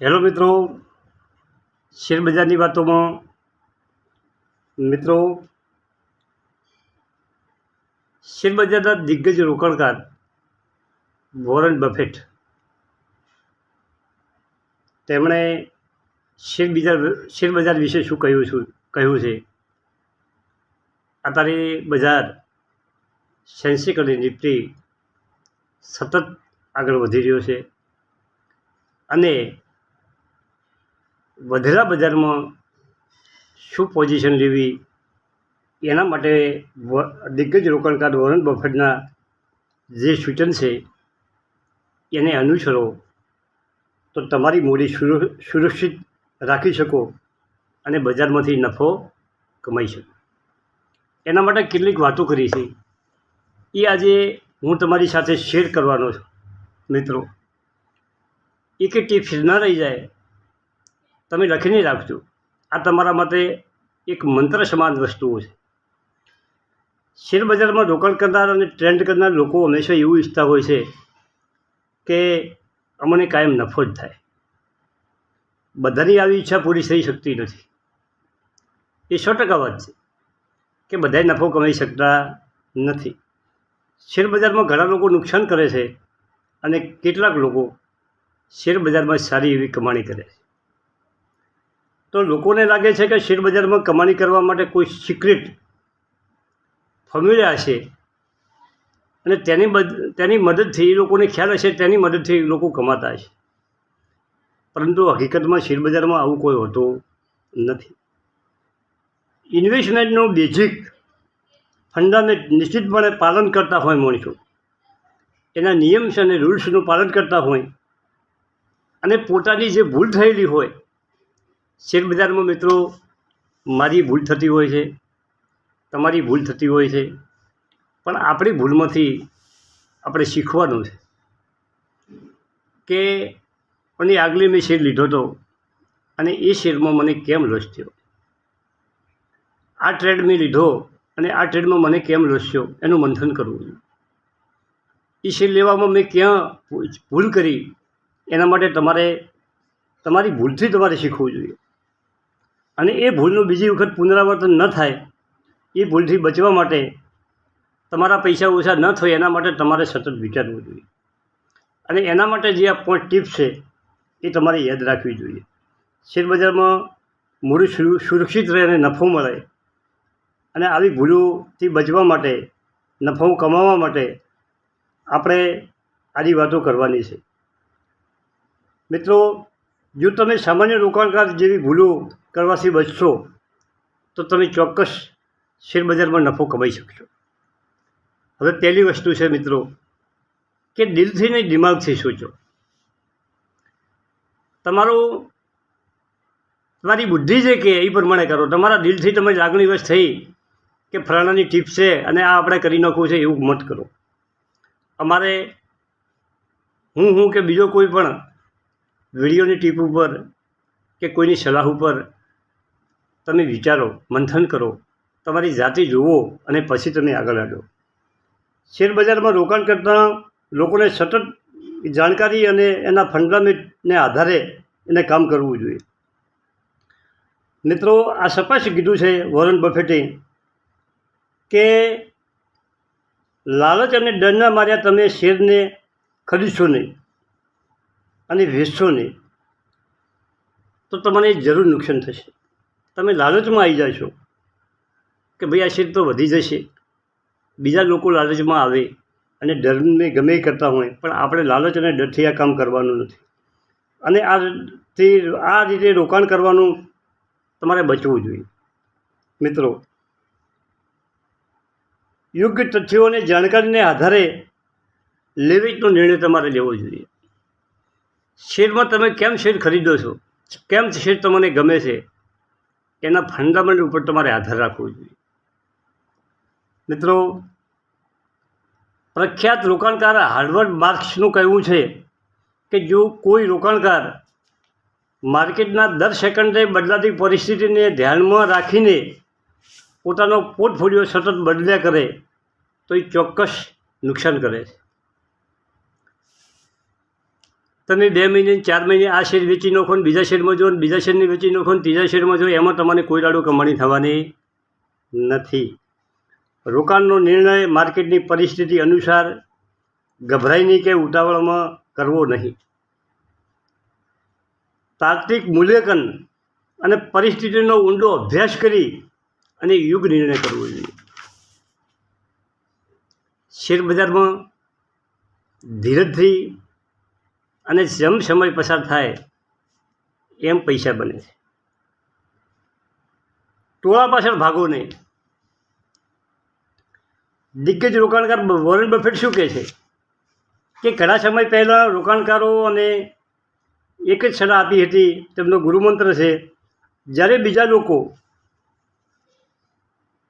Hello મિત્રો શેરબજારની વાતોમાં મિત્રો શેરબજારના દિગ્ગજ રોકાણકાર વોરન બફેટ. તેમણે શેરબજાર શેરબજાર વિશે શું કહ્યું છું, કહ્યું છે? અત્યારે બજાર સેન્સેક્સ અને નિફ્ટી સતત આગળ વધી રહ્યો છે અને વધેલા બજારમાં શું પોઝિશન લેવી? એના માટે દિગ્ગજ રોકાણકાર વોરન બફેટના જે સૂચન છે, એને અનુસરો. તો તમારી મૂડી સુર- સુરક્ષિત રાખી શકો અને બજારમાંથી નફો કમાઈ શકો. એના માટે કેટલીક વાતો કરી છે. એ આજે હું તમારી સાથે શેર કરવાનો છું, મિત્રો. એક ટિપ્સ ન રહી જાય તમે લખીને રાખજો. આ તમારા માટે એક મંત્ર સમાન વસ્તુઓ છે. શેરબજારમાં રોકાણ કરનાર અને ટ્રેન્ડ કરનાર લોકો હંમેશા એવું ઈચ્છતા હોય છે કે અમને કાયમ નફો જ થાય. બધાની આવી ઈચ્છા પૂરી થઈ શકતી નથી. એ સો ટકા વાત છે કે બધાએ નફો કમાઈ શકતા નથી. શેરબજારમાં ઘણા લોકો નુકસાન કરે છે અને કેટલાક લોકો શેરબજારમાં સારી એવી કમાણી કરે છે. તો લોકોને લાગે છે કે શેરબજારમાં કમાણી કરવા માટે કોઈ સિક્રેટ ફોર્મ્યુલા હશે અને તેની તેની મદદથી એ લોકોને ખ્યાલ હશે, તેની મદદથી લોકો કમાતા હશે. પરંતુ હકીકતમાં શેરબજારમાં આવું કોઈ હોતું નથી. ઇન્વેસ્ટમેન્ટનું બેઝિક ફંડામેન્ટ નિશ્ચિતપણે પાલન કરતા હોય માણસો એના નિયમ્સ અને રૂલ્સનું પાલન કરતા હોય. અને પોતાની જે ભૂલ થયેલી હોય શેરબજારમાં મિત્રો, મારી ભૂલ થતી હોય છે, તમારી ભૂલ થતી હોય છે, પણ આપણી ભૂલમાંથી આપણે શીખવાનું છે. કે મને આગલી મેં શેર લીધો હતો અને એ શેરમાં મને કેમ લોસ થયો? આ ટ્રેડ મેં લીધો અને આ ટ્રેડમાં મને કેમ લોસ થયો એનું મંથન કરવું જોઈએ એ શેર લેવામાં મેં ક્યાં ભૂલ કરી? એના માટે તમારે, તમારી ભૂલથી તમારે શીખવું જોઈએ. અને એ ભૂલનું બીજી વખત પુનરાવર્તન ન થાય, એ ભૂલથી બચવા માટે તમારા પૈસા ઓછા ન થાય, એના માટે તમારે સતત વિચારવું જોઈએ. અને એના માટે જે આ પાંચ ટિપ્સ છે, એ તમારે યાદ રાખવી જોઈએ. શેરબજારમાં મૂડી સુરક્ષિત રહે અને નફો મળે. અને આવી ભૂલોથી બચવા માટે, નફો કમાવા માટે આપણે આવી વાતો કરવાની છે. મિત્રો, જો તમે સામાન્ય રોકાણકાર જેવી ભૂલો કરવાથી બચશો તો તમે ચોક્કસ શેરબજારમાં નફો કમાઈ શકશો. હવે પહેલી વસ્તુ છે મિત્રો, કે દિલથી નહીં, દિમાગથી સોચો. તમારું, તમારી બુદ્ધિ જે કે એ પ્રમાણે કરો. તમારા દિલથી તમે લાગણીવશ થઈ કે ફલાણાની ટીપ છે અને આ આપણે કરી નાખવું છે એવું મત કરો. અમારે, હું હું કે બીજો કોઈ પણ વિડીયોની ટીપ ઉપર કે કોઈની સલાહ ઉપર તમે વિચારો, મંથન કરો, તમારી જાતે જુઓ અને પછી તમે આગળ આડો શેરબજારમાં રોકાણ કરતાં લોકોને સતત જાણકારી અને એના ફંડામેન્ટને આધારે એને કામ કરવું જોઈએ. મિત્રો, આ સ્પષ્ટ કીધું છે વોરન બફેટે કે લાલચ અને ડરના માર્યા તમે શેરને ખરીદશો નહીં અને વેચશો નહીં. તો તમને જરૂર નુકસાન થશે. તમે લાલચમાં આવી જશો કે ભાઈ આ શેર તો વધી જશે. બીજા લોકો લાલચમાં આવે અને ડરને ગમે કરતા હોય, પણ આપણે લાલચ અને ડરથી આ કામ કરવાનું નથી. અને આ તે આ રીતે રોકાણ કરવાનું તમારે બચવું જોઈએ. મિત્રો, યોગ્ય તથ્યો અને જાણકારીને આધારે લેવેજનો નિર્ણય તમારે લેવો જોઈએ. શેરમાં તમે કેમ શેર ખરીદો છો? કેમ શેર તમને ગમે છે? એના ફંડામેન્ટ ઉપર તમારે આધાર રાખવો જોઈએ. મિત્રો, પ્રખ્યાત રોકાણકાર હાર્વર્ડ માર્ક્સનું કહેવું છે કે જો કોઈ રોકાણકાર માર્કેટના દર સેકન્ડે બદલાતી પરિસ્થિતિને ધ્યાનમાં રાખીને પોતાનો પોર્ટફોલિયો સતત બદલ્યા કરે, તો એ ચોક્કસ નુકસાન કરે છે. તમે બે મહિને ચાર મહિને આ શેર વેચી નાખો ને બીજા શેરમાં જો બીજા શેરને વેચી નાખો ને ત્રીજા શેરમાં જો એમાં તમારે કોઈ દાડો કમાણી થવાની નથી. રોકાણનો નિર્ણય માર્કેટની પરિસ્થિતિ અનુસાર ગભરાઈની કે ઉતાવળમાં કરવો નહીં. તાર્કિક મૂલ્યાંકન અને પરિસ્થિતિનો ઊંડો અભ્યાસ કરી અને યુગ નિર્ણય કરવો જોઈએ. શેર બજારમાં ધીરજથી અને જેમ સમય પસાર થાય, એમ પૈસા બને છે. ટોળા પાછળ ભાગો નહીં. દિગ્ગજ રોકાણકાર વોરેન બફેટ શું કહે છે? કે ઘણા સમય પહેલાં રોકાણકારો અને એક જ સલાહ આપી હતી, તેમનો ગુરુમંત્ર છે, જ્યારે બીજા લોકો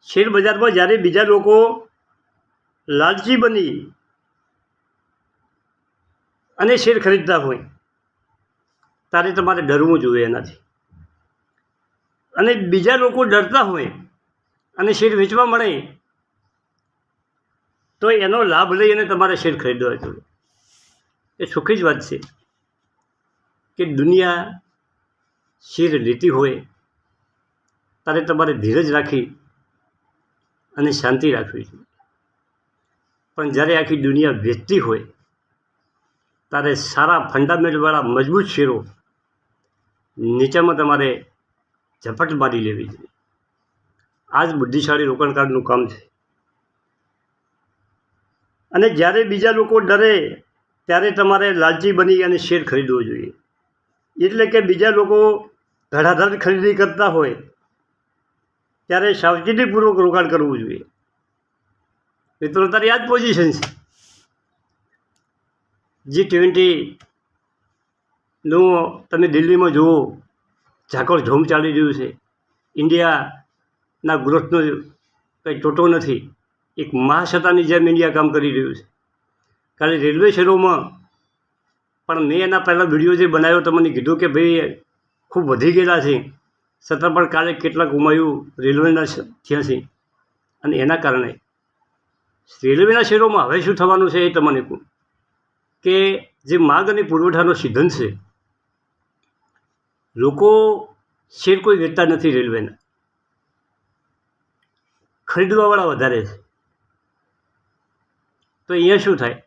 શેર બજારમાં જ્યારે બીજા લોકો લાલચી બની અને શેર ખરીદતા હોય. ત્યારે તમારે ડરવું જોઈએ એનાથી. અને બીજા લોકો ડરતા હોય અને શેર વેચવા મળે, તો એનો લાભ લઈ અને તમારે શેર ખરીદવા જોઈએ. એ સુખી જ વાત છે કે દુનિયા શેર લેતી હોય ત્યારે તમારે ધીરજ રાખી અને શાંતિ રાખવી જોઈએ. પણ જ્યારે આખી દુનિયા વેચતી હોય ત્યારે સારા ફંડામેન્ટવાળા મજબૂત શેરો નીચામાં તમારે ઝપટ મારી લેવી જોઈએ આ જ બુદ્ધિશાળી રોકાણકારનું કામ છે. અને જ્યારે બીજા લોકો ડરે, ત્યારે તમારે લાલચી બની અને શેર ખરીદવો જોઈએ. એટલે કે બીજા લોકો ધડાધડ ખરીદી કરતા હોય, ત્યારે સાવચેતીપૂર્વક રોકાણ કરવું જોઈએ. મિત્રો, તારી આ જ પોઝિશન છે. જી ટ્વેન્ટીનું તમે દિલ્હીમાં જુઓ, ઝાકળ ઝોમ ચાલી રહ્યું છે. ઇન્ડિયાના ગ્રોથનો કંઈ ટોટો નથી. એક મહાસત્તાની જેમ ઇન્ડિયા કામ કરી રહ્યું છે. કાલે રેલવે શહેરોમાં, પણ મેં એના પહેલાં વીડિયો જે બનાવ્યો તમને કીધું કે ભાઈ, ખૂબ વધી ગયેલા છે. છતાં પણ કાલે કેટલાક ઉમાયું રેલવેના થયા છે. અને એના કારણે. રેલવેના શહેરોમાં હવે શું થવાનું છે એ તમને કહું. કે જે માગ અને પુરવઠાનો સિદ્ધાંત છે, લોકો શેર કોઈ વેચતા નથી રેલવેના. ખરીદવાવાળા વધારે છે. તો અહીંયા શું થાય?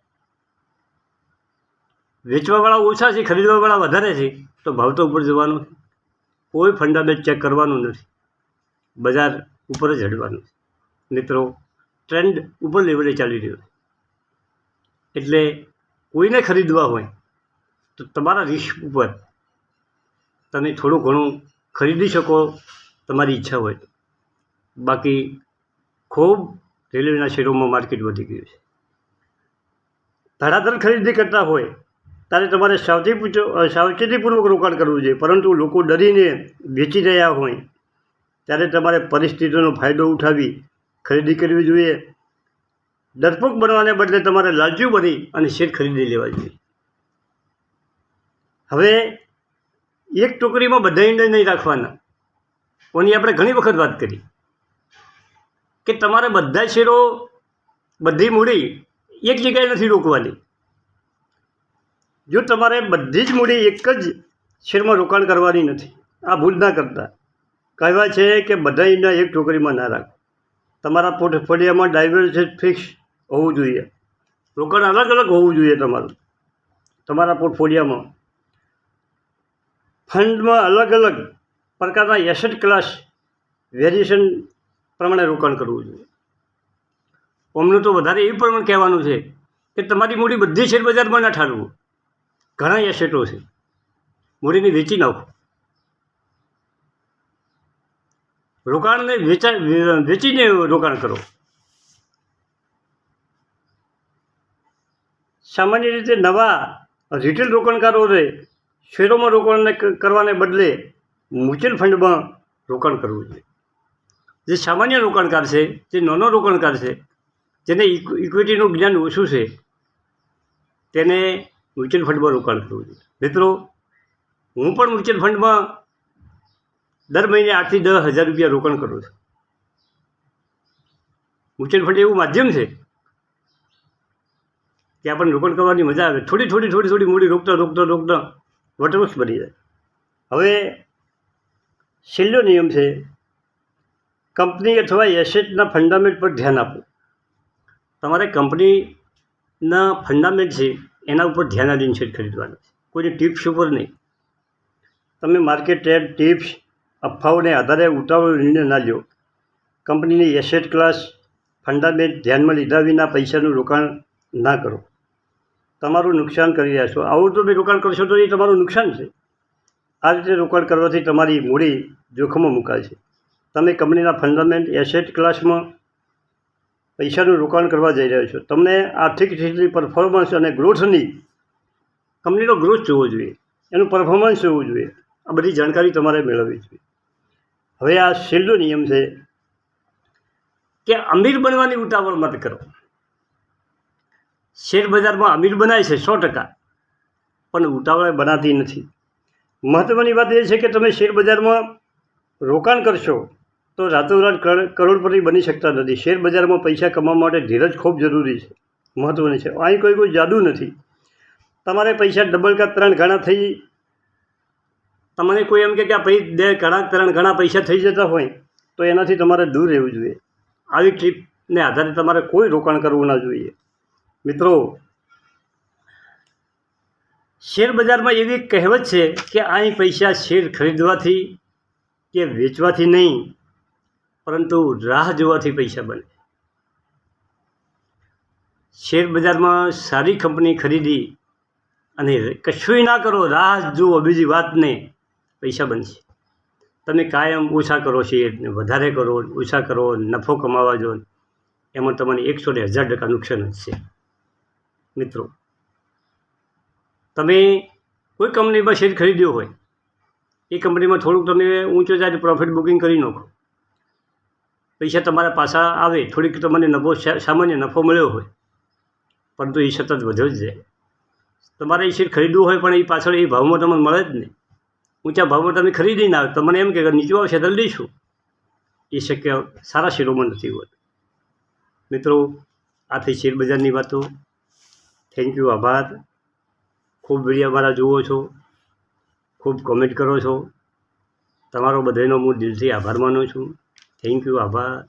વેચવાવાળા ઓછા છે, ખરીદવાવાળા વધારે છે, તો ભાવ તો ઉપર જવાનો કોઈ ફંડામેન્ટ ચેક કરવાનું નથી. બજાર ઉપર જ હડવાનું મિત્રો, ટ્રેન્ડ ઉપર લેવલે ચાલી રહ્યો એટલે કોઈને ખરીદવા હોય, તો તમારા રિસ્ક ઉપર તમે થોડું ઘણું ખરીદી શકો, તમારી ઈચ્છા હોય. તો બાકી ખૂબ રેલવેના શેરોમાં માર્કેટ વધી ગયું છે. ધડાધડ ખરીદી કરતા હોય, ત્યારે તમારે સાવચેતી સાવચેતીપૂર્વક રોકાણ કરવું જોઈએ. પરંતુ લોકો ડરીને વેચી રહ્યા હોય, ત્યારે તમારે પરિસ્થિતિનો ફાયદો ઉઠાવી ખરીદી કરવી જોઈએ. ડરપોક બનવાને બદલે તમારે લાજ્યું બની અને શેર ખરીદી લેવા જોઈએ હવે એક ટોકરીમાં બધા ઈંડા નહીં રાખવાના. કોની આપણે ઘણી વખત વાત કરી કે તમારે બધા શેરો બધી મૂડી એક જગ્યાએ નથી રોકવાની. જો તમારે બધી જ મૂડી એક જ શેરમાં રોકાણ કરવાની નથી, આ ભૂલ ના કરતા. કહેવાય છે કે બધા ઈંડા એક ટોકરીમાં ના રાખો. તમારા પોર્ટફોલિયામાં ડાયવર્સ ફિક્સ હોવું જોઈએ. રોકાણ અલગ અલગ હોવું જોઈએ તમારું. તમારા પોર્ટફોલિયામાં. ફંડમાં અલગ અલગ પ્રકારના એસેટ ક્લાસ વેરિએશન પ્રમાણે રોકાણ કરવું જોઈએ. અમને તો વધારે એ પણ કહેવાનું છે કે તમારી મૂડી બધી શેર બજારમાં ના ઠાલવું. ઘણા એસેટો છે. મૂડીને વેચી નાખો. રોકાણને વેચા, વેચીને રોકાણ કરો. સામાન્ય રીતે નવા રિટેલ રોકાણકારોને શેરોમાં રોકાણ કરવાને બદલે મ્યુચ્યુઅલ ફંડમાં રોકાણ કરવું જોઈએ. જે સામાન્ય રોકાણકાર છે, જે નાનો રોકાણકાર છે, જેને ઇક્વિટીનું જ્ઞાન ઓછું છે, તેને મ્યુચ્યુઅલ ફંડમાં રોકાણ કરવું જોઈએ. મિત્રો, હું પણ મ્યુચ્યુઅલ ફંડમાં દર મહિને આઠથી દસ હજાર રૂપિયા રોકાણ કરું છું. મ્યુચ્યુઅલ ફંડ એવું માધ્યમ છે ત્યાં પણ રોકાણ કરવાની મજા આવે. થોડી થોડી થોડી થોડી મૂડી રોકતા રોકતા રોકતા વટવૃક્ષ બની જાય. હવે છેલ્લો નિયમ છે, કંપની અથવા એસેટના ફંડામેન્ટ પર ધ્યાન આપો. તમારે કંપનીના ફંડામેન્ટ છે, એના ઉપર ધ્યાન આપીને શેર ખરીદવાનું છે. કોઈની ટિપ્સ ઉપર નહીં. તમે માર્કેટ ટ્રેડ ટિપ્સ, અફવાઓને આધારે ઉતાવળ નિર્ણય ના લ્યો. કંપનીની એસેટ ક્લાસ ફંડામેન્ટ ધ્યાનમાં લીધા વિના પૈસાનું રોકાણ ના કરો. તમારું નુકસાન કરી રહ્યા છો. આવું તમે રોકાણ કરશો તો એ તમારું નુકસાન છે. આ રીતે રોકાણ કરવાથી તમારી મૂડી જોખમમાં મુકાય છે. તમે કંપનીના ફંડામેન્ટ એસેટ ક્લાસમાં પૈસાનું રોકાણ કરવા જઈ રહ્યા છો. તમને આર્થિક સ્થિતિની પરફોર્મન્સ અને ગ્રોથની કંપનીનો ગ્રોથ જોવો જોઈએ. એનું પરફોર્મન્સ જોવું જોઈએ. આ બધી જાણકારી તમારે મેળવવી જોઈએ. હવે આ છેલ્લો નિયમ છે કે અમીર બનવાની ઉતાવળ મત કરો. શેર બજારમાં અમીર બનાય છે, સો ટકા. પણ ઉતાવળે બનાતી નથી. મહત્ત્વની વાત એ છે કે તમે શેર બજારમાં રોકાણ કરશો, તો રાતોરાત કર- કરોડપતિ બની શકતા નથી. શેર બજારમાં પૈસા કમાવા માટે ધીરજ ખૂબ જરૂરી છે મહત્ત્વની છે. અહીં કોઈ કોઈ જાદુ નથી. તમારે પૈસા ડબલ કે ત્રણ ગણા થઈ, તમને કોઈ એમ કે આ ભાઈ બે ઘણા ત્રણ ઘણા પૈસા થઈ જતા હોય, તો એનાથી તમારે દૂર રહેવું જોઈએ. આવી ટ્રીપને આધારે તમારે કોઈ રોકાણ કરવું ના જોઈએ. મિત્રો, શેર બજારમાં એવી કહેવત છે કે અહીં પૈસા શેર ખરીદવાથી કે વેચવાથી નહીં, પરંતુ રાહ જોવાથી પૈસા બને. શેર બજારમાં સારી કંપની ખરીદી અને કશુંય ના કરો, રાહ જુઓ, બીજી વાત નહીં, પૈસા બનશે. તમે કાયમ ઓછા કરો શેર, ને વધારે કરો, ઓછા કરો, નફો કમાવા જો એમાં તમને એકસો ને હજાર ટકા નુકસાન જ છે. મિત્રો. તમે કોઈ કંપનીમાં શેર ખરીદ્યો હોય, એ કંપનીમાં થોડુંક તમે ઊંચો જાય પ્રોફિટ બુકિંગ કરી નાખો. પૈસા તમારા પાછા આવે, થોડીક તમને નફો સામાન્ય નફો મળ્યો હોય, પરંતુ એ સતત વધ્યો જ જાય. તમારે એ શેર ખરીદવું હોય, પણ એ પાછળ એ ભાવમાં તમને મળે જ નહીં. ઊંચા ભાવમાં તમે ખરીદી ના તમને એમ કે નીચું આવશે તો લઈશું. એ શક્ય સારા શેરોમાં નથી હોતું. મિત્રો, આ થઈ શેર વાતો. થેન્ક યુ આભાર. ખૂબ વીડિયો મારા જુઓ છો. ખૂબ કોમેન્ટ કરો છો. તમારો બધાનો હું દિલથી આભાર માનું છું. થેન્ક યુ આભાર.